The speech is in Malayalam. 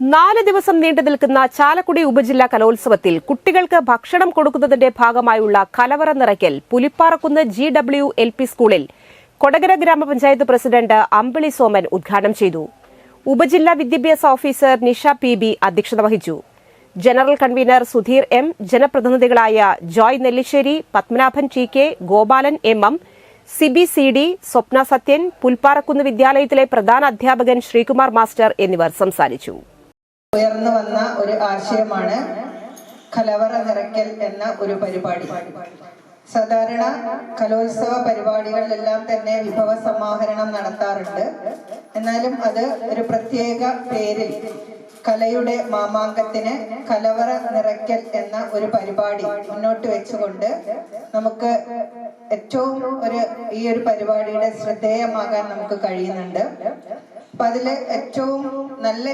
നാല് ദിവസം നീണ്ടു നിൽക്കുന്ന ചാലക്കുടി ഉപജില്ലാ കലോത്സവത്തിൽ കുട്ടികൾക്ക് ഭക്ഷണം കൊടുക്കുന്നതിന്റെ ഭാഗമായുള്ള കലവറ നിറയ്ക്കൽ Pulipparakkunnu G W L P സ്കൂളിൽ കൊടകര ഗ്രാമപഞ്ചായത്ത് പ്രസിഡന്റ് അമ്പിളി സോമൻ ഉദ്ഘാടനം ചെയ്തു. ഉപജില്ലാ വിദ്യാഭ്യാസ ഓഫീസർ നിഷ പി ബി അധ്യക്ഷത വഹിച്ചു. General convener Sudheer M ജനപ്രതിനിധികളായ Joy Nellissery Padmanabhan T K Gopalan M M Sibi C D Swapna Sathyan Pulpparakkunnu വിദ്യാലയത്തിലെ പ്രധാന അധ്യാപകൻ ശ്രീകുമാർ മാസ്റ്റർ എന്നിവർ സംസാരിച്ചു. ഉയർന്നു വന്ന ഒരു ആശയമാണ് കലവറ നിറയ്ക്കൽ എന്ന ഒരു പരിപാടി. സാധാരണ കലോത്സവ പരിപാടികളിലെല്ലാം തന്നെ വിഭവ സമാഹരണം നടത്താറുണ്ട്. എന്നാലും അത് ഒരു പ്രത്യേക പേരിൽ കലയുടെ മാമാങ്കത്തിന് കലവറ നിറയ്ക്കൽ എന്ന ഒരു പരിപാടി മുന്നോട്ട് വെച്ചുകൊണ്ട് നമുക്ക് ഏറ്റവും ഒരു ഈ ഒരു പരിപാടിയുടെ ശ്രദ്ധേയമാകാൻ നമുക്ക് കഴിയുന്നുണ്ട്. അപ്പൊ അതിൽ ഏറ്റവും നല്ല